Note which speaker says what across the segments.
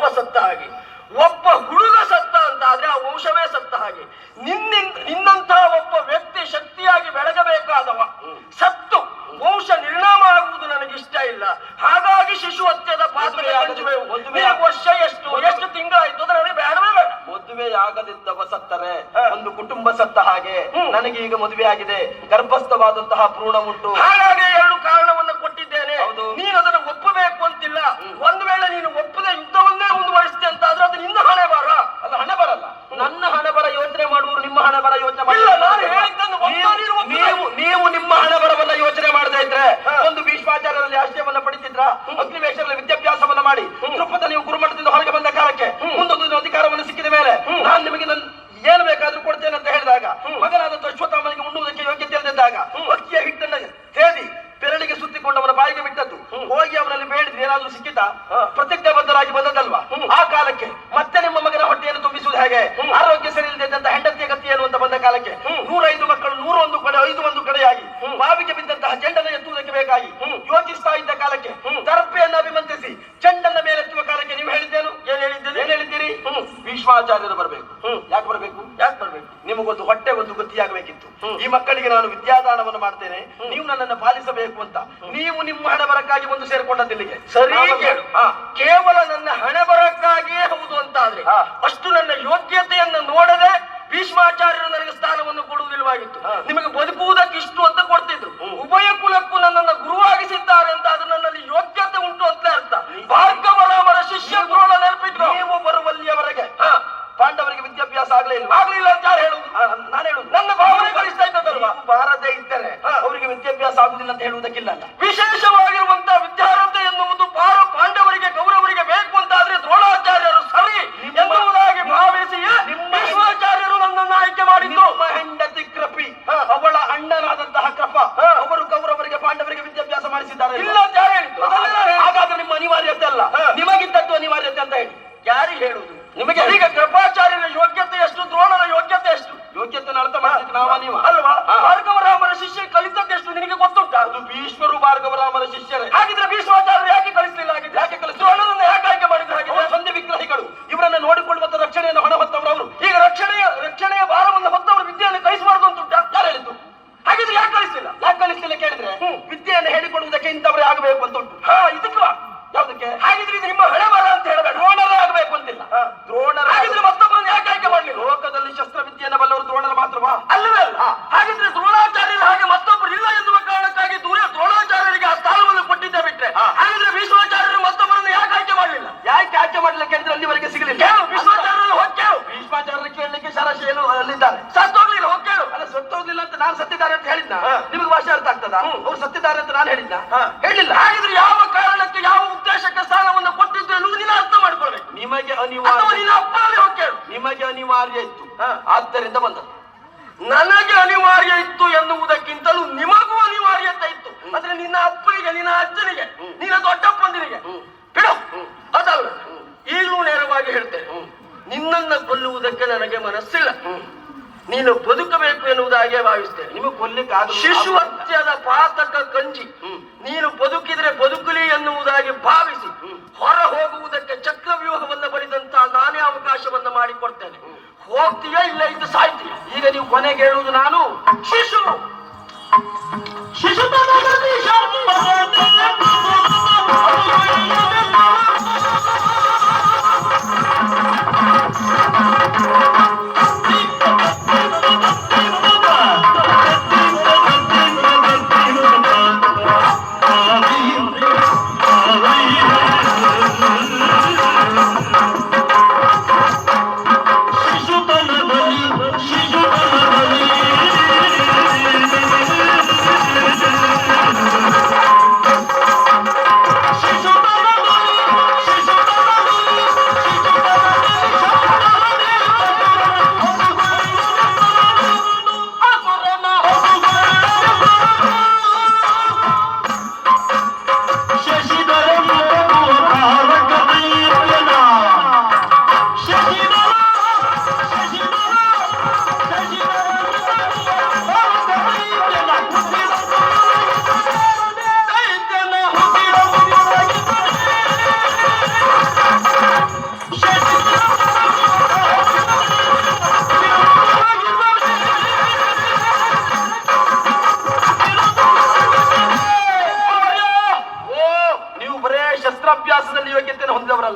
Speaker 1: ಒಬ್ಬ ಸತ್ತ ಹಾಗೆ ಒಬ್ಬ ಹುಡುಗ ಸತ್ತ ಅಂತ ಆದ್ರೆ ಆ ವಂಶವೇ ಸತ್ತ ಹಾಗೆ. ನಿನ್ನಿಂದ ನಿನ್ನಂತಹ ಒಬ್ಬ ವ್ಯಕ್ತಿ ಶಕ್ತಿಯಾಗಿ ಬೆಳಗಬೇಕಾದವ ಸತ್ತು. ವಂಶ ನಿರ್ಣಾಮ ಆಗುವುದು ನನಗೆ ಇಷ್ಟ ಇಲ್ಲ. ಹಾಗಾಗಿ ಶಿಶು ಹತ್ಯದ ಪಾತ್ರ ವರ್ಷ ಎಷ್ಟು? ಎಷ್ಟು ತಿಂಗಳಾಯ್ತು ಅಂದ್ರೆ ನನಗೆ ಬೇಡವೇ ಬೇಡ.
Speaker 2: ಮದುವೆ ಆಗದಿದ್ದವ ಸತ್ತರೆ. ಒಂದು ಕುಟುಂಬ ಸತ್ತ ಹಾಗೆ. ನನಗೆ ಈಗ ಮದುವೆ ಆಗಿದೆ ಗರ್ಭಸ್ಥವಾದಂತಹ ಭ್ರೂಣ ಉಂಟು
Speaker 1: ಹಾಗಾಗಿ ಎರಡು ಕಾರಣವನ್ನು ಕೊಟ್ಟಿದ್ದೇನೆ.
Speaker 2: ಹೌದು.
Speaker 1: ಒಪ್ಪಬೇಕು ಅಂತಿಲ್ಲ. ಒಂದು ವೇಳೆ ನೀನು ಒಪ್ಪದೆ ಯುದ್ಧವನ್ನೇ ಮುಂದುವರಿಸಿದೆ ಅಂತ ಆದ್ರೆ ಅದು ನಿನ್ನ ಹಣೆ ಬಾರ
Speaker 2: ಅಲ್ಲ ಹಣೆ ಬರಲ್ಲ ನನ್ನ ಹಣೆ ಬರ ಯೋಚನೆ ಮಾಡುವರು ನಿಮ್ಮ ಹಣೆ ಬರ ಯೋಚನೆ
Speaker 1: ಮಾಡಿಲ್ಲ ನಾನು ಹೇಳಿದ್ದನ್ನು.
Speaker 2: ನೀವು ನೀವು ನಿಮ್ಮ ಹಣೆ ಬರವನ್ನ ಯೋಚನೆ ಮಾಡದೇ ಇದ್ರೆ. ಒಂದು ಭೀಷ್ಮಾಚಾರ್ಯರಲ್ಲಿ ಆಶ್ರಯವನ್ನ ಪಡಿತಿದ್ರ ಅಗ್ನಿವೇಶದಲ್ಲಿ ವಿದ್ಯಾಭ್ಯಾಸವನ್ನ ಮಾಡಿ. ದ್ರುಪದ ನೀವು ಗುರುಮಠದಿಂದ ಹೊರಗೆ ಬಂದ ಕಾಲಕ್ಕೆ ಮುಂದೊಂದು ದಿನ ಅಧಿಕಾರವನ್ನು ಸಿಕ್ಕಿದ ಮೇಲೆ ನಾನು ನಿಮಗೆ ನನ್ನ ಏನು ಬೇಕಾದ್ರೂ ಕೊಡ್ತೇನೆ ಅಂತ ಹೇಳಿದಾಗ ಮಗನಾದ ಅಶ್ವತ್ಥಾಮನಿಗೆ ಉಣ್ಣುವುದಕ್ಕೆ ಯೋಗ್ಯತೆ ಇಲ್ಲದಿದ್ದಾಗ ಅಕ್ಕಿಯ ಹಿಟ್ಟನ್ನ ಸೇದಿ ಬೆರಳಿಗೆ ಸುತ್ತಿಕೊಂಡವನ ಬಾಯಿಗೆ ಬಿಟ್ಟದ್ದು ಹೋಗಿ ಅವರಲ್ಲಿ ಬೇಡಿದ್ರೆ ಏನಾದ್ರೂ ಸಿಕ್ಕಿತಾ ಪ್ರತಿಜ್ಞಾಬದ್ಧರಾಗಿ ಬಂದದಲ್ವಾ ಆ ಕಾಲಕ್ಕೆ ಮತ್ತೆ ನಿಮ್ಮ ಮಗನ ಹೊಟ್ಟೆಯನ್ನು ತುಂಬಿಸುವುದು ಹೇಗೆ? ಆರೋಗ್ಯ ಸರಿ ಇಲ್ಲದಂತ ಹೆಂಡತಿಯ ಗತಿ ಅನ್ನುವಂತ ಬಂದ ಕಾಲಕ್ಕೆ ನೂರೈದು ಮಕ್ಕಳು ನೂರೊಂದು ಕಡೆ ಐದು ಒಂದು ಕಡೆಯಾಗಿ ಬಾವಿಗೆ ಬಿದ್ದಂತಹ ಚೆಂಡನ ಎತ್ತುವುದಕ್ಕೆ ಬೇಕಾಗಿ ಯೋಚಿಸ್ತಾ ಇದ್ದ ಕಾಲಕ್ಕೆ ದರ್ಪೆಯನ್ನು ಅಭಿಮಂತಿಸಿ ಚೆಂಡನ ಮೇಲೆತ್ತುವ ಕಾಲಕ್ಕೆ ನೀವು ಹೇಳಿದ್ದೇನು?
Speaker 1: ಏನ್ ಹೇಳಿದ್ದೇನೆ?
Speaker 2: ಏನ್ ಹೇಳಿದ್ದೀರಿ? ವಿಶ್ವಾಚಾರ್ಯರು ಬರಬೇಕು. ಯಾಕೆ ಬರಬೇಕು?
Speaker 1: ಯಾಕೆ ಬರಬೇಕು?
Speaker 2: ನಿಮಗೊಂದು ಹೊಟ್ಟೆ ಒಂದು ಗತಿಯಾಗಬೇಕಿತ್ತು ಈ ಮಕ್ಕಳಿಗೆ ನಾನು ವಿದ್ಯಾದಾನವನ್ನು ಮಾಡ್ತೇನೆ. ನೀವು ನನ್ನನ್ನು ಪಾಲಿಸಬೇಕು ಅಂತ. ನೀವು ನಿಮ್ಮ ಹಣ ಬರಕ್ಕಾಗಿ ಒಂದು ಸೇರ್ಕೊಂಡದ್ದಿಲ್ಲಿಗೆ
Speaker 1: ಸರಿ ಕೇವಲ ನನ್ನ ಹಣ ಬರಕ್ಕಾಗಿಯೇ ಹೌದು ಅಂತ ಆದ್ರೆ ಅಷ್ಟು ನನ್ನ ಯೋಗ್ಯತೆಯನ್ನು ನೋಡದೆ ಭೀಷ್ಮಾಚಾರ್ಯರು ನನಗೆ ಸ್ಥಾನವನ್ನು ಕೊಡುವುದಿಲ್ಲವಾಗಿತ್ತು. ನಿಮಗೆ ಬದುಕುವುದಕ್ಕೆ ಇಷ್ಟು ಅಂತ ಕೊಡ್ತಿದ್ರು. ಉಭಯ ಕುಲಕ್ಕೂ ನನ್ನನ್ನು ಗುರುವಾಗಿಸಿದ್ದಾರೆ ಅಂತ ಅದು ನನ್ನಲ್ಲಿ ಯೋಗ್ಯತೆ ಉಂಟು ಅಂತ ಅರ್ಥ. ಭಾರ್ಗವರಾಮರ ಶಿಷ್ಯ ದ್ರೋಣ ನೆನಪಿದ್ರು?
Speaker 2: ನೀವು ಬರುವಲ್ಲಿಯವರೆಗೆ. ಪಾಂಡವರಿಗೆ ವಿದ್ಯಾಭ್ಯಾಸ ಆಗಲೇ ಇಲ್ಲ
Speaker 1: ಆಗ್ಲಿಲ್ಲ ಅಂತ ಹೇಳುದು
Speaker 2: ನಾನು ಹೇಳುದು
Speaker 1: ನನ್ನ ಭಾವನೆ
Speaker 2: ಬಾರದೇ ಇದ್ದರೆ. ಅವರಿಗೆ ವಿದ್ಯಾಭ್ಯಾಸ ಆಗುದಿಲ್ಲ ಅಂತ ಹೇಳುವುದಕ್ಕಿಲ್ಲ ಅಲ್ಲ
Speaker 1: ವಿಶೇಷವಾಗಿರುವಂತಹ ವಿದ್ಯಾರ್ಹತೆ ಎನ್ನುವುದು ಪಾರ ಪಾಂಡವರಿಗೆ ಕೌರವರಿಗೆ ಬೇಕು ಅಂತಾದ್ರೆ ದ್ರೋಣಾಚಾರ್ಯರು ಸರಿ ಎನ್ನುವುದಾಗಿ ಭಾವಿಸಿಯೇ ಭೀಷ್ಮಾಚಾರ್ಯರು ನನ್ನನ್ನು ಆಯ್ಕೆ ಮಾಡಿದ್ದು
Speaker 2: ನಿಮ್ಮ ಹೆಂಡತಿ ಕೃಪಿ
Speaker 1: ಹಾ.
Speaker 2: ಅವಳ ಅಣ್ಣನಾದಂತಹ ಕೃಪ
Speaker 1: ಹಾ.
Speaker 2: ಅವರು ಕೌರವರಿಗೆ ಪಾಂಡವರಿಗೆ ವಿದ್ಯಾಭ್ಯಾಸ ಮಾಡಿಸಿದ್ದಾರೆ
Speaker 1: ಇಲ್ಲ ಅಂತ ಯಾರು ಹೇಳಿದ್ದು ಅದನ್ನೆಲ್ಲ ಹೇಳಿ.
Speaker 2: ಹಾಗಾದ್ರೆ ನಿಮ್ಮ ಅನಿವಾರ್ಯತೆ ಅಲ್ಲ
Speaker 1: ಹಾ.
Speaker 2: ನಿಮಗಿದ್ದದ್ದು ಅನಿವಾರ್ಯತೆ ಅಂತ ಹೇಳಿ
Speaker 1: ಯಾರಿಗೆ ಹೇಳುವುದು
Speaker 2: ನಿಮಗೆ
Speaker 1: ಈಗ ಕೃಪಾಚಾರ್ಯರ ಯೋಗ್ಯತೆ ಎಷ್ಟು ದ್ರೋಣರ ಯೋಗ್ಯತೆ ಎಷ್ಟು
Speaker 2: ಯೋಗ್ಯತೆ ಅರ್ಥ ಮಾಡ್ಲಿಕ್ಕೆ ನಾವ ನೀವ
Speaker 1: ಅಲ್ವಾ
Speaker 2: ಹಾ.
Speaker 1: ಭಾರ್ಗವರಾಮರ ಶಿಷ್ಯ ಕಲಿತದ್ದೆಷ್ಟು ನಿನಗೆ ಗೊತ್ತುಂಟಾ
Speaker 2: ಅದು ಭೀಷ್ಮರು ಭಾರ್ಗವರಾಮರ ಶಿಷ್ಯರೇ
Speaker 1: ಹಾಗಿದ್ರೆ ಭೀಷ್ಮಾಚಾರ್ಯರು ಯಾಕೆ ಕಲಿಸಲಿಲ್ಲ ಹಾಗಿದ್ರೆ
Speaker 2: ಯಾಕೆ ಕಲಿಸ್ಲಿಲ್ಲ?
Speaker 1: ದ್ರೋಣರನ್ನು ಯಾಕೆ ಆಯ್ಕೆ ಮಾಡಿದ್ರು
Speaker 2: ಅವರು
Speaker 1: ಹಾಗಿದ್ರೆ
Speaker 2: ಸಂಧಿ ವಿಗ್ರಹಿಗಳು ಇವರನ್ನ ನೋಡಿಕೊಳ್ಳುವಂತ ರಕ್ಷಣೆಯನ್ನು ಹೊಣ ಹೊತ್ತವರು ಅವರು
Speaker 1: ಈಗ ರಕ್ಷಣೆಯ ರಕ್ಷಣೆಯ ಭಾರವನ್ನು ಹೊತ್ತವರು ವಿದ್ಯೆಯನ್ನು ಕಲಿಸಬಾರ್ದು ಅಂತುಂಟಾ
Speaker 2: ಯಾರು ಹೇಳಿದ್ದು
Speaker 1: ಹಾಗಿದ್ರೆ ಯಾಕೆ ಕಲಿಸಲಿಲ್ಲ
Speaker 2: ಯಾಕೆ ಕಲಿಸ್ಲಿಲ್ಲ ಕೇಳಿದ್ರೆ ವಿದ್ಯೆಯನ್ನು ಹೇಳಿಕೊಡುವುದಕ್ಕೆ ಇಂಥವರೇ ಆಗಬೇಕು ಅಂತ ಉಂಟು
Speaker 1: ಹಾ ಇದಕ್ಕೆ ಬಾ.
Speaker 2: ಯಾವುದಕ್ಕೆ
Speaker 1: ಹಾಗಿದ್ರೆ ಇದು ನಿಮ್ಮ ಹಣೆ ಬರ ಅಂತ ಹೇಳಬೇಡ
Speaker 2: ದ್ರೋಣರೇ ಆಗಬೇಕು ಅಂತಿಲ್ಲ
Speaker 1: ಹಾ.
Speaker 2: ದ್ರೋಣರ
Speaker 1: ಹಾಗಿದ್ರೆ ಮತ್ತೊಬ್ಬರನ್ನು ಯಾಕೆ ಆಯ್ಕೆ ಮಾಡಲಿಲ್ಲ
Speaker 2: ಲೋಕದಲ್ಲಿ ಶಸ್ತ್ರವಿದ್ಯೆಯನ್ನು ಬಲ್ಲವರು ದ್ರೋಣರ ಮಾತ್ರವಾ
Speaker 1: ಅಲ್ಲವೇ? ಅಲ್ಲ ಹಾಗಿದ್ರೆ ದ್ರೋಣಾಚಾರ್ಯರು ಹಾಗೆ ಮತ್ತೊಬ್ಬರು ಇಲ್ಲ ಎನ್ನುವ ಕಾರಣಕ್ಕಾಗಿ ದೂರ ದ್ರೋಣಾಚಾರ್ಯರಿಗೆ ಆ ಸ್ಥಾನವನ್ನು ಕೊಟ್ಟಿದ್ದೆ ಬಿಟ್ರೆ. ಹಾಗಿದ್ರೆ ಭೀಷ್ಮಾಚಾರ್ಯರು ಮತ್ತೊಬ್ಬರನ್ನು ಯಾಕೆ ಆಯ್ಕೆ ಮಾಡಲಿಲ್ಲ?
Speaker 2: ಯಾಕೆ ಆಯ್ಕೆ ಮಾಡಲಿಲ್ಲ ಕೇಳಿದ್ರೆ ಅಲ್ಲಿವರೆಗೆ ಸಿಗಲಿಲ್ಲ.
Speaker 1: ಭೀಷ್ಮಾಚಾರ್ಯರು ಹೋಗಿ ಕೇಳು.
Speaker 2: ಭೀಷ್ಮಾಚಾರ್ಯರು ಕೇಳಲಿಕ್ಕೆ ಶರಶೇನು ಅಲ್ಲಿದ್ದಾರೆ.
Speaker 1: ಸತ್ತೋಗ್ಲಿಲ್ಲ ಹೋಗಿ ಕೇಳು.
Speaker 2: ಅಲ್ಲ ಸತ್ತೋಗ್ಲಿಲ್ಲ ಅಂತ ನಾನು ಸತ್ತಿದ್ದಾರೆ ಅಂತ ಹೇಳಿದ್ನ. ನಿಮಗೆ ಭಾಷೆ ಅರ್ಥ ಆಗ್ತದ? ಅವ್ರು ಸತ್ತಿದ್ದಾರೆ ಅಂತ ನಾನು ಹೇಳಿದ್ನ?
Speaker 1: ಹಾ.
Speaker 2: ಹೇಳಿಲ್ಲ.
Speaker 1: ಹಾಗಿದ್ರೆ ಯಾವ ಕಾರಣಕ್ಕೆ ಯಾವ ಉದ್ದೇಶಕ್ಕೆ ಸ್ಥಾನವನ್ನು ಕೊಟ್ಟಿದ್ದು ಎನ್ನುವುದು ನೀನು ಅರ್ಥ ಮಾಡ್ಕೊಳ್ಬೇಕು.
Speaker 2: ನಿಮಗೆ ಅನಿವಾರ್ಯ ನಿಮಗೆ ಅನಿವಾರ್ಯ ಇತ್ತು. ಆದ್ದರಿಂದ ಬಂದದ್ದು.
Speaker 1: ನನಗೆ ಅನಿವಾರ್ಯ ಇತ್ತು ಎನ್ನುವುದಕ್ಕಿಂತಲೂ ನಿಮಗೂ ಅನಿವಾರ್ಯತೆ ಇತ್ತು. ಅಂದ್ರೆ ನಿನ್ನ ಅಪ್ಪನಿಗೆ ನಿನ್ನ ಅಜ್ಜನಿಗೆ ನಿನ್ನ ದೊಡ್ಡಪ್ಪಂದಿನಿಗೆ ಬಿಡು. ಅದಲ್ಲ. ಈಗಲೂ ನೇರವಾಗಿ ಹೇಳ್ತೇನೆ. ನಿನ್ನನ್ನ ಕೊಲ್ಲುವುದಕ್ಕೆ ನನಗೆ ಮನಸ್ಸಿಲ್ಲ. ನೀನು ಬದುಕಬೇಕು ಎನ್ನುವುದಾಗಿ ಭಾವಿಸ್ತೇನೆ.
Speaker 2: ನಿಮಗೆ ಕೊಲ್ಲಿಕ್ಕೆ ಆಗ
Speaker 1: ಶಿಶು ಹತ್ಯದ ಪಾತಕ ಕಂಜಿ. ನೀನು ಬದುಕಿದ್ರೆ ಬದುಕಲಿ ಎನ್ನುವುದಾಗಿ ಭಾವಿಸಿ ಹೊರ ಹೋಗುವುದಕ್ಕೆ ಚಕ್ರವ್ಯೂಹವನ್ನು ಬರೆದಂತ ನಾನೇ ಅವಕಾಶವನ್ನ ಮಾಡಿಕೊಡ್ತೇನೆ. ಹೋಗ್ತೀಯಾ ಇಲ್ಲ ಇದು ಸಾಯ್ತೀಯ?
Speaker 2: ಈಗ ನೀವು ಕೊನೆಗೆ ಹೇಳುವುದು ನಾನು
Speaker 1: ಶಿಶು! ಶಿಶು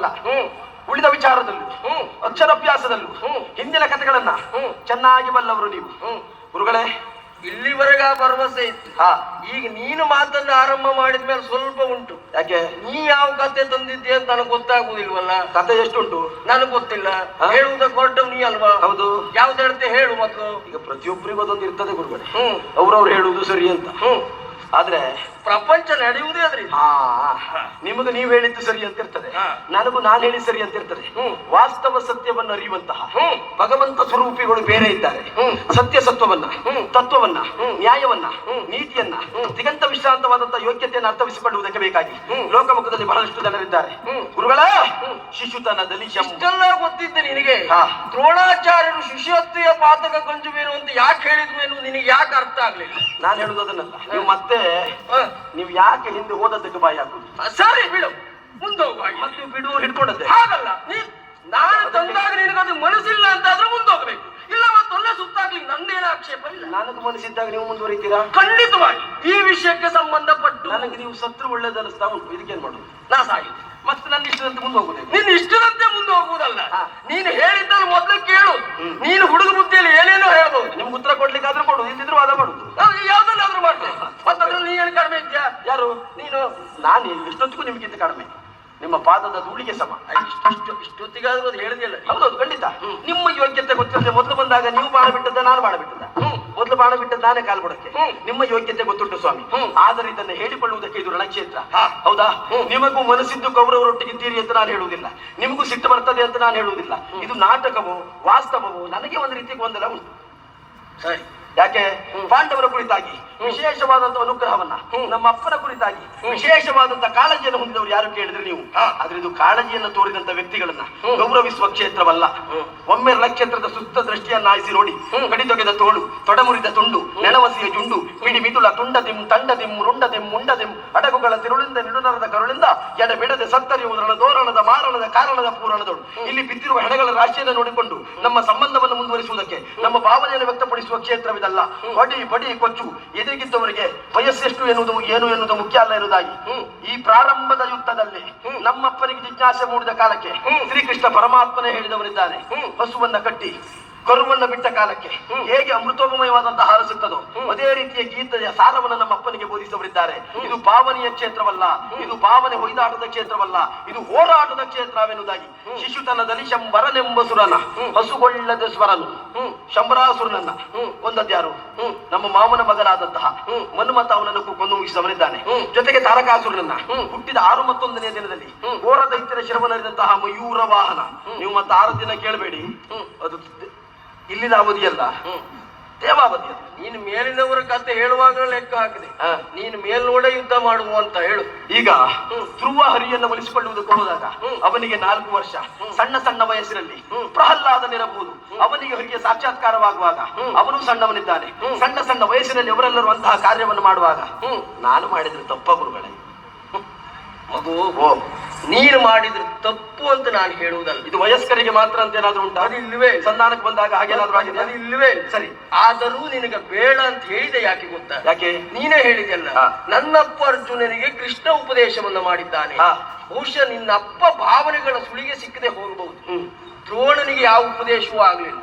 Speaker 1: ಹ್ಮ್.
Speaker 2: ಉಳಿದ ವಿಚಾರದಲ್ಲೂ ಅಕ್ಷರಾಭ್ಯಾಸದಲ್ಲೂ. ಹಿಂದಿನ ಕಥೆಗಳನ್ನ. ಚೆನ್ನಾಗಿ ಬಲ್ಲವರು ನೀವು. ಗುರುಗಳೇ
Speaker 1: ಇಲ್ಲಿವರೆಗೆ ಭರವಸೆ ಇತ್ತು.
Speaker 2: ಹಾ.
Speaker 1: ಈಗ ನೀನು ಮಾತನ್ನ ಆರಂಭ ಮಾಡಿದ ಮೇಲೆ ಸ್ವಲ್ಪ ಉಂಟು.
Speaker 2: ಯಾಕೆ?
Speaker 1: ನೀ ಯಾವ ಕತೆ ತಂದಿದ್ದೆ ಅಂತ ನನಗೆ ಗೊತ್ತಾಗುದಿಲ್ವಲ್ಲ?
Speaker 2: ಕಥೆ ಎಷ್ಟುಂಟು?
Speaker 1: ನನಗೆ ಗೊತ್ತಿಲ್ಲ.
Speaker 2: ಹೇಳುವುದ
Speaker 1: ಹೇಳುವುದಕ್ಕೆ ಹೊರಟವ್ ನೀ ಅಲ್ವಾ?
Speaker 2: ಹೌದು.
Speaker 1: ಯಾವ್ದು ಹೇಳ್ತೆ ಹೇಳು ಮೊದಲು
Speaker 2: ಈಗ ಪ್ರತಿಯೊಬ್ಬರಿಗೂ ಅದೊಂದು ಇರ್ತದೆ ಗುರುಗಳೇ.
Speaker 1: ಹ್ಮ್.
Speaker 2: ಅವ್ರವ್ರು ಹೇಳುವುದು ಸರಿ ಅಂತ.
Speaker 1: ಹ್ಮ್.
Speaker 2: ಆದ್ರೆ
Speaker 1: ಪ್ರಪಂಚ ನಡೆಯುವುದೇ ಅದ್ರಿ
Speaker 2: ಹಾ ನಿಮಗೆ ನೀವು ಹೇಳಿದ್ದು ಸರಿ ಅಂತ ಇರ್ತದೆ. ನನಗೂ ನಾನು ಹೇಳಿ ಸರಿ ಅಂತ ಇರ್ತದೆ ವಾಸ್ತವ ಸತ್ಯವನ್ನ ಅರಿಯುವಂತಹ ಭಗವಂತ ಸ್ವರೂಪಿಗಳು ಬೇರೆ ಇದ್ದಾರೆ. ಸತ್ಯ ಸತ್ವವನ್ನ ತತ್ವವನ್ನ ನ್ಯಾಯವನ್ನ. ನೀತಿಯನ್ನ. ದಿಗಂತ ವಿಶ್ರಾಂತವಾದಂತಹ ಯೋಗ್ಯತೆಯನ್ನು ಅರ್ಥವಿಸಿಕೊಳ್ಳುವುದಕ್ಕೆ ಬೇಕಾಗಿ. ಲೋಕಮುಖದಲ್ಲಿ ಬಹಳಷ್ಟು ಜನರಿದ್ದಾರೆ. ಗುರುಗಳ. ಶಿಶುತನದಲ್ಲಿ
Speaker 1: ಇಷ್ಟೆಲ್ಲ ಗೊತ್ತಿದ್ದೆ ನಿನಗೆ. ದ್ರೋಣಾಚಾರ್ಯರು ಶಿಷ್ಯತ್ವೆಯ ಪಾತಕ ಗಂಜುವೇನು ಅಂತ ಯಾಕೆ ಎನ್ನುವುದು ನಿನಗೆ ಯಾಕೆ ಅರ್ಥ ಆಗ್ಲಿಲ್ಲ?
Speaker 2: ನಾನು ಹೇಳುದು ಅದನ್ನಲ್ಲ. ನೀವು ಮತ್ತೆ? ನೀವು ಯಾಕೆ ಹಿಂದೆ ಹೋದದ್ದಕ್ಕೆ ಬಾಯಿ ಹಾಕುದು?
Speaker 1: ಸರಿ ಬಿಡು. ಮುಂದೆ ಹೋಗುವಾಗೆ
Speaker 2: ಮತ್ತೆ ಬಿಡುವರು ಹಿಡ್ಕೊಂಡದ್ದೆ.
Speaker 1: ಹಾಗಲ್ಲ. ನೀ ನಾನು ತಂದಾಗ ನಿನಗದು ಮನಸ್ಸಿಲ್ಲ ಅಂತಾದ್ರೆ ಮುಂದೋಗ್ಬೇಕು. ಇಲ್ಲ ಮತ್ತೊಳ್ಳೆ ಸುತ್ತಾಗ್ಲಿ ನಂದೇನ ಆಕ್ಷೇಪ ಇಲ್ಲ.
Speaker 2: ನನಗೆ ಮನಸ್ಸಿದ್ದಾಗ ನೀವು ಮುಂದುವರಿತೀರಾ?
Speaker 1: ಖಂಡಿತವಾಗಿ. ಈ ವಿಷಯಕ್ಕೆ ಸಂಬಂಧಪಟ್ಟು
Speaker 2: ನನಗೆ ನೀವು ಸತ್ರು ಒಳ್ಳೇದು ಅನಿಸ್ತಾ ಉಂಟು ಇದಕ್ಕೇನ್ ಮಾಡುದು?
Speaker 1: ನಾ ಸಾಯಿ.
Speaker 2: ಮತ್ತೆ ನನ್ನ ಇಷ್ಟದಂತೆ ಮುಂದೆ ಹೋಗುದೇ
Speaker 1: ನೀನು ಇಷ್ಟದಂತೆ ಮುಂದೆ ಹೋಗುವುದಲ್ಲ
Speaker 2: ಹಾ.
Speaker 1: ನೀನು ಹೇಳಿದ್ದನ್ನು ಮೊದಲು ಕೇಳು.
Speaker 2: ಹ್ಮ್.
Speaker 1: ನೀನು ಹುಡುಗ ಬುದ್ಧಿಯಲ್ಲಿ ಏನೇನೋ ಹೇಳ್ಬೋದು.
Speaker 2: ನಿಮ್ಗೆ ಉತ್ತರ ಕೊಡ್ಲಿಕ್ಕಾದ್ರೂ ಕೊಡುದು ಇದ್ದಿದ್ರು ವಾದ ಮಾಡುದು.
Speaker 1: ಯಾವ್ದನ್ನಾದ್ರೂ ಮಾಡ್ತೇವೆ
Speaker 2: ನೀನು ಇಷ್ಟೊತ್ತಿಗೂ ನಿಮ್ಗಿಂತ ಕಡಿಮೆ. ನಿಮ್ಮ ಪಾದದ ಧೂಳಿಗೆ ಸಮ.
Speaker 1: ಇಷ್ಟು ಇಷ್ಟು ಇಷ್ಟೊತ್ತಿಗಾದ್ರೂ ಅದು ಹೇಳಿದೆಯಲ್ಲ
Speaker 2: ಹೌದೌದು ಖಂಡಿತ. ನಿಮ್ಮ ಯೋಗ್ಯತೆ ಗೊತ್ತಿರದೆ ಮೊದಲು ಬಂದಾಗ ನೀವು ಬಾಳ ಬಿಟ್ಟದ್ದ ನಾನು ಬಾಳ ಬಿಟ್ಟದ್ದ. ಮೊದಲು ಬಾಳ ಬಿಟ್ಟದ್ದು ನಾನೇ ಕಾಲ್ ಕೊಡಕ್ಕೆ ನಿಮ್ಮ ಯೋಗ್ಯತೆ ಗೊತ್ತುಂಟು ಸ್ವಾಮಿ. ಆದರೆ ಇದನ್ನು ಹೇಳಿಕೊಳ್ಳುವುದಕ್ಕೆ ಇದು ರಣಕ್ಷೇತ್ರ. ಹೌದಾ. ನಿಮಗೂ ಮನಸ್ಸಿದ್ದು ಕೌರವರೊಟ್ಟಿಗಿದ್ದೀರಿ ಅಂತ ನಾನು ಹೇಳುವುದಿಲ್ಲ. ನಿಮಗೂ ಸಿಟ್ಟು ಬರ್ತದೆ ಅಂತ ನಾನು ಹೇಳುವುದಿಲ್ಲ. ಇದು ನಾಟಕವೋ ವಾಸ್ತವವೋ ನನಗೆ ಒಂದು ರೀತಿ ಗೊಂದಲ ಉಂಟು.
Speaker 1: ಸರಿ.
Speaker 2: ಯಾಕೆ. ಪಾಂಡವರ ಕುರಿತಾಗಿ. ವಿಶೇಷವಾದಂತಹ ಅನುಗ್ರಹವನ್ನ ನಮ್ಮ ಅಪ್ಪನ ಕುರಿತಾಗಿ. ವಿಶೇಷವಾದಂತಹ ಕಾಳಜಿಯನ್ನು ಹೊಂದಿದವರು ಯಾರು ಕೇಳಿದ್ರೆ ನೀವು. ಆದ್ರೆ ಇದು ಕಾಳಜಿಯನ್ನು ತೋರಿದಂತ ವ್ಯಕ್ತಿಗಳನ್ನ. ಗೌರವಿಸುವ ಕ್ಷೇತ್ರವಲ್ಲ. ಒಮ್ಮೆ ನಕ್ಷತ್ರದ ಸುತ್ತ ದೃಷ್ಟಿಯನ್ನ ಆಯಿಸಿ ನೋಡಿ.
Speaker 1: ಕಡಿ
Speaker 2: ಕಡಿದೊಗೆದ ತೋಳು ತೊಡಮುರಿದ ತುಂಡು ನೆನವಸಿಯ ಜುಂಡು ಬಿಡಿ ಮಿದುಳ ತುಂಡ ದಿಮ್ ತಂಡ ದಿಮ್ ರುಂಡ ದಿಮ್ ಮುಂಡ ದಿಮ್ ಅಡಗುಗಳ ತಿರುಳಿಂದ ನಿಡುನರದ ಕರುಳಿಂದ ಎಡ ಬಿಡದೆ ಸತ್ತರಿಯುವುದರಣ ದೋರಣದ ಮಾರಣದ ಕಾರಣದ ಪೂರಣದೋಳು. ಇಲ್ಲಿ ಬಿದ್ದಿರುವ ಹೆಣಗಳ ರಾಶಿಯನ್ನು ನೋಡಿಕೊಂಡು ನಮ್ಮ ಸಂಬಂಧವನ್ನು ಮುಂದುವರಿಸುವುದಕ್ಕೆ ನಮ್ಮ ಭಾವನೆಯನ್ನು ವ್ಯಕ್ತಪಡಿಸುವ ಕ್ಷೇತ್ರವಿದಲ್ಲ ಬಡಿ ಬಡಿ ಕೊಚ್ಚು ಎದುರಿಗಿದ್ದವರಿಗೆ ವಯಸ್ಸೆಷ್ಟು ಎನ್ನುವುದು ಏನು ಎನ್ನುವುದು ಮುಖ್ಯ ಅಲ್ಲ ಎನ್ನುವುದಾಗಿ ಈ ಪ್ರಾರಂಭದ ಯುದ್ಧದಲ್ಲಿ. ನಮ್ಮಪ್ಪನಿಗೆ ಜಿಜ್ಞಾಸೆ ಮೂಡಿದ ಕಾಲಕ್ಕೆ. ಶ್ರೀಕೃಷ್ಣ ಪರಮಾತ್ಮನೇ ಹೇಳಿದವರಿದ್ದಾರೆ
Speaker 1: ಹ್ಮ್.
Speaker 2: ಹಸುವನ್ನ ಕಟ್ಟಿ ಕರುವನ್ನ ಬಿಟ್ಟ ಕಾಲಕ್ಕೆ. ಹೇಗೆ ಅಮೃತೋಪಮಯವಾದಂತಹ ಹಾರ ಸಿಗ್ತದೋ ಅದೇ ರೀತಿಯ ಗೀತೆಯ ಸಾರವನ್ನು ನಮ್ಮ ಅಪ್ಪನಿಗೆ ಬೋಧಿಸವರಿದ್ದಾರೆ ಇದು ಭಾವನೆಯ ಕ್ಷೇತ್ರವಲ್ಲ ಇದು ಭಾವನೆ ಹೊಯ್ದಾಟದ ಕ್ಷೇತ್ರವಲ್ಲ ಇದು ಹೋರಾಟದ ಕ್ಷೇತ್ರವೆನ್ನುವುದಾಗಿ ಶಿಶುತನದಲ್ಲಿ ಶಂಬರನೆಂಬ ಸುರನ. ಹಸುಗೊಳ್ಳದ ಸ್ವರನು. ಶಂಬರಾಸುರನನ್ನ. ಕೊಂದದ್ಯಾರು
Speaker 1: ಹ್ಮ್.
Speaker 2: ನಮ್ಮ ಮಾವನ ಮಗನಾದಂತಹ. ಮನ್ಮತ ಅವನನ್ನು ಕೊಂದು ಮುಗಿಸಿದವನಿದ್ದಾನೆ. ಜೊತೆಗೆ ತಾರಕಾಸುರನನ್ನ ಹುಟ್ಟಿದ ಆರು ಮತ್ತೊಂದನೇ ದಿನದಲ್ಲಿ. ಘೋರ ದೈತ್ಯರ ಶಿರವನರಿದಂತಹ ಮಯೂರ ವಾಹನ ನೀವು ಮತ್ತೆ ಆರು ದಿನ ಕೇಳಬೇಡಿ ಅದು ಇಲ್ಲಿನ ಅವಧಿಯಲ್ಲ.
Speaker 1: ಹ್ಮ್.
Speaker 2: ದೇವಾವಧಿ ಅದು.
Speaker 1: ನೀನು ಮೇಲಿನವರ ಕತೆ ಹೇಳುವಾಗ ಲೆಕ್ಕ ಹಾಕಿದೆ. ನೀನು ಮೇಲ್ನೋಡ ಯುದ್ಧ ಮಾಡುವ ಅಂತ ಹೇಳು.
Speaker 2: ಈಗ. ಧ್ರುವ ಹರಿಯನ್ನು ಒಲಿಸಿಕೊಳ್ಳುವುದಕ್ಕೆ ಹೋದಾಗ ಅವನಿಗೆ ನಾಲ್ಕು ವರ್ಷ. ಸಣ್ಣ ಸಣ್ಣ ವಯಸ್ಸಿನಲ್ಲಿ ಪ್ರಹ್ಲಾದನಿರಬಹುದು. ಅವನಿಗೆ ಹರಿಯ ಸಾಕ್ಷಾತ್ಕಾರವಾಗುವಾಗ. ಅವನು ಸಣ್ಣವನಿದ್ದಾನೆ. ಸಣ್ಣ ಸಣ್ಣ ವಯಸ್ಸಿನಲ್ಲಿ ಅವರೆಲ್ಲರೂ ಅಂತಹ ಕಾರ್ಯವನ್ನು ಮಾಡುವಾಗ ನಾನು ಮಾಡಿದ್ರೆ ತಪ್ಪ ಗುರುಗಳೇ.
Speaker 1: ಮಗು
Speaker 2: ಓ
Speaker 1: ನೀನು ಮಾಡಿದ್ರೆ ತಪ್ಪು ಅಂತ ನಾನು ಹೇಳುವುದಲ್ಲ.
Speaker 2: ಇದು ವಯಸ್ಕರಿಗೆ ಮಾತ್ರ ಅಂತ ಏನಾದ್ರೂ ಉಂಟು?
Speaker 1: ಅದು ಇಲ್ಲವೇ. ಇಲ್ಲ.
Speaker 2: ಸಂಧಾನಕ್ಕೆ ಬಂದಾಗ ಹಾಗೇನಾದ್ರೂ ಆಗಿದೆ?
Speaker 1: ಅದು ಇಲ್ಲವೇ.
Speaker 2: ಸರಿ.
Speaker 1: ಆದರೂ ನಿನಗೆ ಬೇಡ ಅಂತ ಹೇಳಿದೆ ಯಾಕೆ ಗೊತ್ತಾ?
Speaker 2: ಯಾಕೆ?
Speaker 1: ನೀನೇ
Speaker 2: ಹೇಳಿದೆಯಲ್ಲ.
Speaker 1: ನನ್ನಪ್ಪ ಅರ್ಜುನನಿಗೆ ಕೃಷ್ಣ ಉಪದೇಶವನ್ನು ಮಾಡಿದ್ದಾನೆ. ಬಹುಶಃ ನಿನ್ನ ಅಪ್ಪ ಭಾವನೆಗಳ ಸುಳಿಗೆ ಸಿಕ್ಕದೆ ದ್ರೋಣನಿಗೆ ಯಾವ ಉಪದೇಶವೂ ಆಗಲಿಲ್ಲ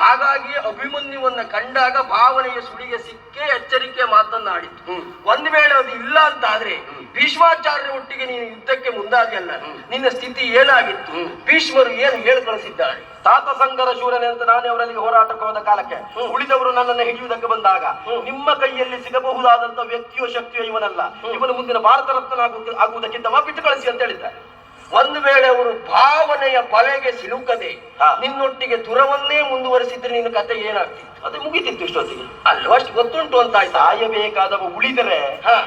Speaker 1: ಹಾಗಾಗಿ ಅಭಿಮನ್ಯುವನ್ನ ಕಂಡಾಗ ಭಾವನೆಯ ಸುಳಿಗೆ ಸಿಕ್ಕೇ ಎಚ್ಚರಿಕೆ ಮಾತನ್ನಾಡಿತ್ತು
Speaker 2: ಆಡಿತ್ತು
Speaker 1: ಒಂದ್ ವೇಳೆ ಅದು ಇಲ್ಲ ಅಂತ ಆದ್ರೆ ಭೀಷ್ಮಾಚಾರ್ಯರ ಒಟ್ಟಿಗೆ ನೀನು ಯುದ್ಧಕ್ಕೆ ಮುಂದಾಗಲ್ಲ ನಿನ್ನ ಸ್ಥಿತಿ ಏನಾಗಿತ್ತು. ಭೀಷ್ಮರು ಏನು ಹೇಳಿ ಕಳಿಸಿದ್ದಾರೆ
Speaker 2: ತಾತ ಸಂಗರ ಶೂರನೆ ಅಂತ ನಾನೇ ಅವರಲ್ಲಿ ಹೋರಾಟಕ್ಕೆ ಹೋದ ಕಾಲಕ್ಕೆ. ಉಳಿದವರು ನನ್ನನ್ನು ಹಿಡಿಯುವುದಕ್ಕೆ ಬಂದಾಗ ನಿಮ್ಮ ಕೈಯಲ್ಲಿ ಸಿಗಬಹುದಾದಂತ ವ್ಯಕ್ತಿಯೋ ಶಕ್ತಿಯೋ ಇವನಲ್ಲ. ಇವನು ಮುಂದಿನ ಭಾರತ ರತ್ನ ಆಗುವುದಕ್ಕಿಂತ ಬಿಟ್ಟು ಕಳಿಸಿ ಅಂತ ಹೇಳಿದ್ದಾರೆ
Speaker 1: ಒಂದು ವೇಳೆ ಅವರು ಭಾವನೆಯ ಬಲೆಗೆ ಸಿಲುಕದೆ. ನಿನ್ನೊಟ್ಟಿಗೆ ದುರವನ್ನೇ ಮುಂದುವರಿಸಿದ್ರೆ ನಿನ್ನ ಕತೆ ಏನಾಗ್ತಿತ್ತು?
Speaker 2: ಅದು ಮುಗಿತಿತ್ತು ಇಷ್ಟೊತ್ತಿಗೆ.
Speaker 1: ಅಲ್ವಾ ಅಷ್ಟು ಗೊತ್ತುಂಟು ಅಂತ ಸಾಯಬೇಕಾದ
Speaker 2: ಸಾಯಬೇಕಾದವ ಉಳಿದರೆ.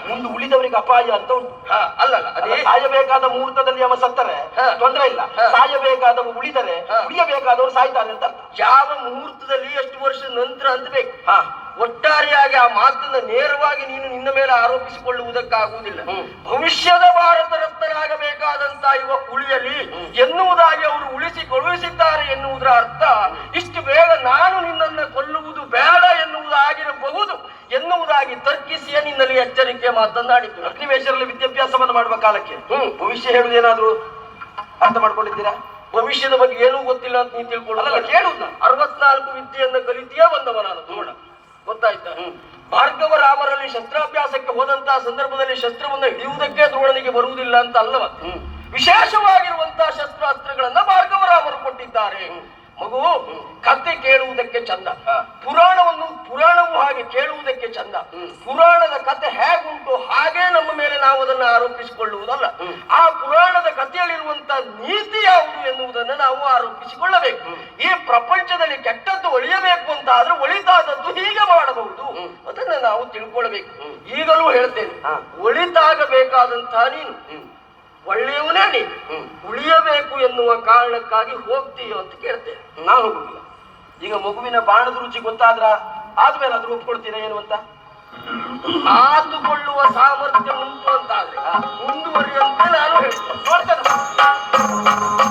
Speaker 2: ಮುಂದೆ ಉಳಿದವರಿಗೆ ಅಪಾಯ ಅಂತ ಉಂಟು.
Speaker 1: ಅಲ್ಲಲ್ಲ
Speaker 2: ಅಲ್ಲ,
Speaker 1: ಅದೇ
Speaker 2: ಸಾಯಬೇಕಾದ ಮುಹೂರ್ತದಲ್ಲಿ ಅವ ಸತ್ತರೆ. ತೊಂದರೆ ಇಲ್ಲ.
Speaker 1: ಸಾಯಬೇಕಾದ
Speaker 2: ಸಾಯಬೇಕಾದವ ಉಳಿದರೆ ಉಳಿಯಬೇಕಾದವರು ಸಾಯ್ತಾರೆ ಅಂತ
Speaker 1: ಯಾವ ಮುಹೂರ್ತದಲ್ಲಿ ಎಷ್ಟು ವರ್ಷ ನಂತರ ಅಂತ ಬೇಕು ಒಟ್ಟಾರೆಯಾಗಿ ಆ ಮಾತನ್ನ ನೇರವಾಗಿ ನೀನು ನಿನ್ನ ಮೇಲೆ ಆರೋಪಿಸಿಕೊಳ್ಳುವುದಕ್ಕಾಗುವುದಿಲ್ಲ. ಭವಿಷ್ಯದ ಭಾರತ ರತ್ನರಾಗಬೇಕಾದಂತ ಉಳಿಸಿ ಕಳುಹಿಸಿದ್ದಾರೆ ಎನ್ನುವುದರ ಅರ್ಥ, ಇಷ್ಟು ಬೇಗ ನಾನು ನಿನ್ನನ್ನು ಕೊಲ್ಲುವುದು ಬೇಡ ಎನ್ನುವುದಾಗಿರಬಹುದು ಎನ್ನುವುದಾಗಿ ತರ್ಕಿಸಿಯೇ ನಿನ್ನಲ್ಲಿ ಎಚ್ಚರಿಕೆ ಮಾತನ್ನಾಡಿತು
Speaker 2: ಅಗ್ನಿವೇಶರಲ್ಲಿ ವಿದ್ಯಾಭ್ಯಾಸವನ್ನು ಮಾಡುವ ಕಾಲಕ್ಕೆ.
Speaker 1: ಹ್ಮ್.
Speaker 2: ಭವಿಷ್ಯ ಹೇಳುವುದೇನಾದ್ರು ಅರ್ಥ ಮಾಡ್ಕೊಂಡಿದ್ದೀರಾ?
Speaker 1: ಭವಿಷ್ಯದ ಬಗ್ಗೆ ಏನೂ ಗೊತ್ತಿಲ್ಲ ಅಂತ ನೀನ್ ತಿಳ್ಕೊಳ್ಳಲ್ಲ
Speaker 2: ಕೇಳುದು
Speaker 1: ಅರವತ್ನಾಲ್ಕು ವಿದ್ಯೆಯನ್ನು ಕಲಿತಿಯೇ ಬಂದವ ನಾನು ನೋಡ ಗೊತ್ತಾಯ್ತಾ ಭಾರ್ಗವ ರಾಮರಲ್ಲಿ ಶಸ್ತ್ರಾಭ್ಯಾಸಕ್ಕೆ ಹೋದಂತಹ ಸಂದರ್ಭದಲ್ಲಿ ಶಸ್ತ್ರವನ್ನು ಹಿಡಿಯುವುದಕ್ಕೆ ದ್ರೋಣನಿಗೆ ಬರುವುದಿಲ್ಲ ಅಂತ ಅಲ್ಲವ? ವಿಶೇಷವಾಗಿರುವಂತಹ ಶಸ್ತ್ರಾಸ್ತ್ರಗಳನ್ನ ಭಾರ್ಗವರಾಮರು ಕೊಟ್ಟಿದ್ದಾರೆ. ಮಗು ಕತೆ ಕೇಳುವುದಕ್ಕೆ ಚಂದ. ಪುರಾಣವನ್ನು ಪುರಾಣವು ಹಾಗೆ ಕೇಳುವುದಕ್ಕೆ ಚಂದ. ಪುರಾಣದ ಕತೆ ಹೇಗುಂಟು ಹಾಗೆ ನಮ್ಮ ಮೇಲೆ ನಾವು ಅದನ್ನು ಆರೋಪಿಸಿಕೊಳ್ಳುವುದಲ್ಲ. ಆ ಪುರಾಣದ ಕಥೆಯಲ್ಲಿರುವಂತಹ ನೀತಿ ಯಾವುದು ಎನ್ನುವುದನ್ನು ನಾವು ಆರೋಪಿಸಿಕೊಳ್ಳಬೇಕು. ಈ ಪ್ರಪಂಚದಲ್ಲಿ ಕೆಟ್ಟದ್ದು ಒಳಿಯಬೇಕು ಅಂತ ಆದ್ರೆ ಒಳಿತಾದದ್ದು ಹೀಗೆ ಮಾಡಬಹುದು. ಅದನ್ನ ನಾವು ತಿಳ್ಕೊಳ್ಬೇಕು. ಈಗಲೂ ಹೇಳ್ತೇನೆ.
Speaker 2: ಒಳಿತಾಗಬೇಕಾದಂತ
Speaker 1: ಒಳಿತಾಗಬೇಕಾದಂತಹ ನೀನು. ಒಳ್ಳೆಯವನೇ ನೀನು ಉಳಿಯಬೇಕು ಎನ್ನುವ ಕಾರಣಕ್ಕಾಗಿ ಹೋಗ್ತೀಯೋ ಅಂತ ಕೇಳ್ತೇನೆ.
Speaker 2: ನಾನು ಹೋಗುದಿಲ್ಲ. ಈಗ ಮಗುವಿನ ಬಾಣದ ರುಚಿ ಗೊತ್ತಾದ್ರ? ಆದ್ಮೇಲೆ ಅದ್ರ ಒಪ್ಕೊಳ್ತೀರಾ ಏನು ಅಂತ?
Speaker 1: ಆದುಕೊಳ್ಳುವ ಸಾಮರ್ಥ್ಯ ಉಂಟು ಅಂತಾದ್ರೆ ಮುಂದುವರಿಯಂತೆ ನಾನು ಹೇಳ್ತೇನೆ.
Speaker 2: ನೋಡ್ತೇನೆ.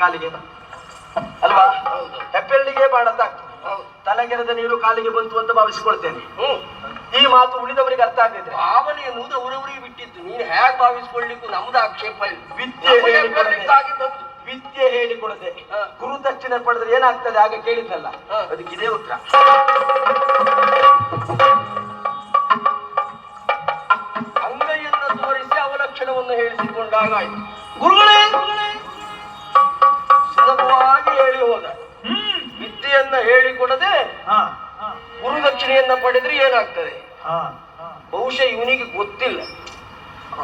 Speaker 2: ಕಾಲಿಗೆ ಅಲ್ವಾ?
Speaker 1: ಹೆಪ್ಪೆರಳಿಗೆ
Speaker 2: ಬಾಣಂತ ಬಾಣ ತಲೆಗೆರೆದ ನೀರು ಕಾಲಿಗೆ ಬಂತು ಅಂತ ಭಾವಿಸಿಕೊಳ್ತೇನೆ.
Speaker 1: ಹ್ಮ್.
Speaker 2: ಈ ಮಾತು ಉಳಿದವರಿಗೆ ಅರ್ಥ ಆಗದಿದ್ರೆ
Speaker 1: ಭಾವನೆ ಎನ್ನುವುದು ಅವರವರಿಗೆ ಬಿಟ್ಟಿದ್ದು ನೀನು ಹೇಗೆ ಭಾವಿಸ್ಕೊಳ್ಳಿಕ್ಕೂ ನಮ್ದು ಆಕ್ಷೇಪ
Speaker 2: ವಿದ್ಯೆ
Speaker 1: ಹೌದು.
Speaker 2: ವಿದ್ಯೆ ಹೇಳಿಕೊಡದೆ.
Speaker 1: ಹಾ.
Speaker 2: ಗುರುದಕ್ಷಿಣೆ ಪಡೆದ್ರೆ ಏನಾಗ್ತದೆ? ಆಗ ಕೇಳಿದ್ನಲ್ಲ. ಅದಕ್ಕೆ ಇದೇ ಉತ್ತರ.
Speaker 1: ಅಂಗೈಯನ್ನು ತೋರಿಸಿ ಅವಲಕ್ಷಣವನ್ನು ಹೇಳಿಸಿಕೊಂಡಾಗ
Speaker 2: ಗುರುಗಳೇ!
Speaker 1: ಸುಲಭವಾಗಿ ಹೇಳಿ ಹೋದ. ವಿದ್ಯೆಯನ್ನ ಹೇಳಿಕೊಡದೆ ಗುರುದಕ್ಷಿಣೆಯನ್ನ ಪಡೆದ್ರೆ ಏನಾಗ್ತದೆ? ಬಹುಶಃ ಇವನಿಗೆ ಗೊತ್ತಿಲ್ಲ.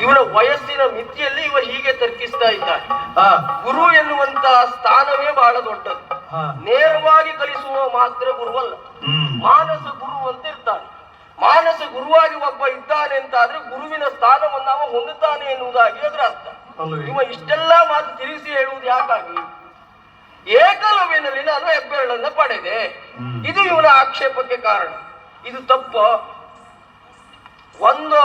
Speaker 1: ಇವನ ವಯಸ್ಸಿನ ಮಿತಿಯಲ್ಲಿ ಇವ ಹೀಗೆ ತರ್ಕಿಸ್ತಾ ಇದ್ದಾನೆ. ಗುರು ಎನ್ನುವಂತ ಸ್ಥಾನವೇ ಬಹಳ ದೊಡ್ಡದು. ನೇರವಾಗಿ ಕಲಿಸುವ ಮಾತ್ರ ಗುರುವಲ್ಲ ಮಾನಸ ಗುರು ಅಂತ ಇರ್ತಾನೆ ಮಾನಸ ಗುರುವಾಗಿ ಒಬ್ಬ ಇದ್ದಾನೆ ಅಂತ ಆದ್ರೆ ಗುರುವಿನ ಸ್ಥಾನವನ್ನು ಅವ ಹೊಂದುತ್ತಾನೆ ಎನ್ನುವುದಾಗಿ ಅದರ ಅರ್ಥ. ಇವ ಇಷ್ಟೆಲ್ಲಾ ಮಾತು ತಿರುಗಿಸಿ ಹೇಳುವುದು ಯಾಕಾಗಿ ಏಕಲವ್ಯನಲ್ಲಿ ನಾನು ಹೆಬ್ಬೆರಳನ್ನ ಪಡೆದೆ. ಇದು ಇವನ ಆಕ್ಷೇಪಕ್ಕೆ ಕಾರಣ. ಇದು ತಪ್ಪು. ಒಂದು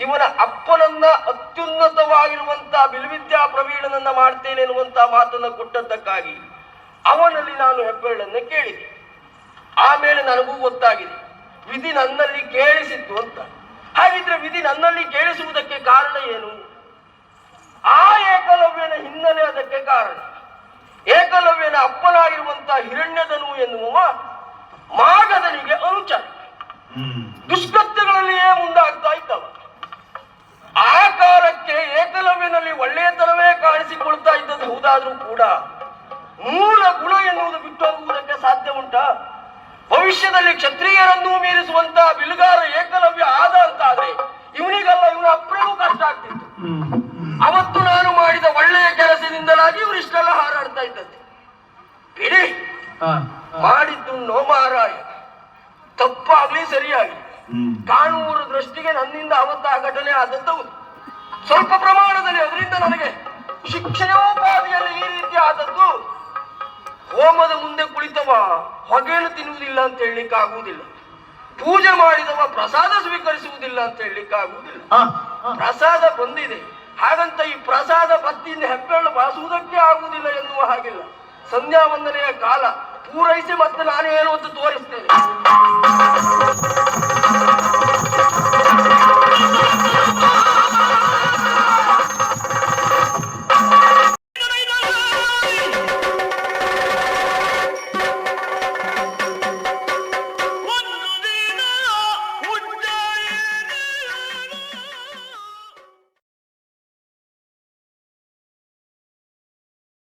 Speaker 1: ಇವನ ಅಪ್ಪನನ್ನ ಅತ್ಯುನ್ನತವಾಗಿರುವಂತಹ ಬಿಲ್ವಿದ್ಯಾ ಪ್ರವೀಣನನ್ನ ಮಾಡ್ತೇನೆ ಎನ್ನುವಂತಹ ಮಾತನ್ನ ಕೊಟ್ಟದ್ದಕ್ಕಾಗಿ ಅವನಲ್ಲಿ ನಾನು ಹೆಬ್ಬೆರಳನ್ನ ಕೇಳಿದೆ. ಆಮೇಲೆ ನನಗೂ ಗೊತ್ತಾಗಿದೆ. ವಿಧಿ ನನ್ನಲ್ಲಿ ಕೇಳಿಸಿತ್ತು ಅಂತ. ಹಾಗಿದ್ರೆ ವಿಧಿ ನನ್ನಲ್ಲಿ ಕೇಳಿಸುವುದಕ್ಕೆ ಕಾರಣ ಏನು? ಆ ಏಕಲವ್ಯನ ಹಿನ್ನೆಲೆ ಅದಕ್ಕೆ ಕಾರಣ. ಏಕಲವ್ಯನ ಅಪ್ಪನಾಗಿರುವಂತಹ ಹಿರಣ್ಯದನು ಎನ್ನುವ ಮಾಗದನಿಗೆ ಅನುಚರ. ದುಷ್ಕೃತ್ಯಗಳಲ್ಲಿಯೇ ಮುಂದಾಗ್ತಾ ಇದ್ದವ. ಆ ಕಾಲಕ್ಕೆ ಏಕಲವ್ಯನಲ್ಲಿ ಒಳ್ಳೆಯತನವೇ ಕಾಣಿಸಿಕೊಳ್ತಾ ಇದ್ದದ್ದು ಹೌದಾದ್ರೂ ಕೂಡ ಮೂಲ ಗುಣ ಎನ್ನುವುದು ಬಿಟ್ಟು ಹೋಗುವುದಕ್ಕೆ ಸಾಧ್ಯ ಉಂಟಾ? ಭವಿಷ್ಯದಲ್ಲಿ ಕ್ಷತ್ರಿಯರನ್ನೂ ಮೀರಿಸುವಂತಹ ಬಿಲ್ಗಾರ ಏಕಲವ್ಯ ಆದ ಅಂತಾದ್ರೆ ಇವನಿಗಲ್ಲ ಇವನ ಅಪ್ಪನಿಗೂ ಕಷ್ಟ ಆಗ್ತಿತ್ತು. ಅವತ್ತು ನಾನು ಮಾಡಿದ ಒಳ್ಳೆಯ ಕೆಲಸದಿಂದಲಾಗಿ ಇವರು ಇಷ್ಟೆಲ್ಲ ಹಾರಾಡ್ತಾ ಇದ್ದಂತೆ ಬಿಡಿ. ಮಾಡಿದ್ದು ನೋಮಾರಾಯ. ತಪ್ಪಾಗ್ಲಿ ಸರಿಯಾಗಿ ಕಾಣುವರ ದೃಷ್ಟಿಗೆ ನನ್ನಿಂದ ಅವತ್ತ ಆ ಘಟನೆ ಆದದ್ದು ಸ್ವಲ್ಪ ಪ್ರಮಾಣದಲ್ಲಿ ಅದರಿಂದ ನನಗೆ ಶಿಕ್ಷಣೋಪಾದಿಯಲ್ಲಿ ಈ ರೀತಿ ಆದದ್ದು ಹೋಮದ ಮುಂದೆ ಕುಳಿತವ ಹೊಗೆಯನ್ನು ತಿನ್ನುವುದಿಲ್ಲ ಅಂತ ಹೇಳಲಿಕ್ಕೆ ಆಗುವುದಿಲ್ಲ. ಪೂಜೆ ಮಾಡಿದವ ಪ್ರಸಾದ ಸ್ವೀಕರಿಸುವುದಿಲ್ಲ ಅಂತ ಹೇಳಲಿಕ್ಕೆ ಆಗುವುದಿಲ್ಲ. ಪ್ರಸಾದ ಬಂದಿದೆ. ಹಾಗಂತ ಈ ಪ್ರಸಾದ ಭಕ್ತಿಯಿಂದ ಹೆಬ್ಬೆರಳು ಬಾಸುವುದಕ್ಕೆ ಆಗುವುದಿಲ್ಲ ಎನ್ನುವ ಹಾಗಿಲ್ಲ. ಸಂಧ್ಯಾ ವಂದನೆಯ ಕಾಲ ಪೂರೈಸಿ ಮತ್ತೆ ನಾನು ಏನು ಅಂತ ತೋರಿಸ್ತೇನೆ.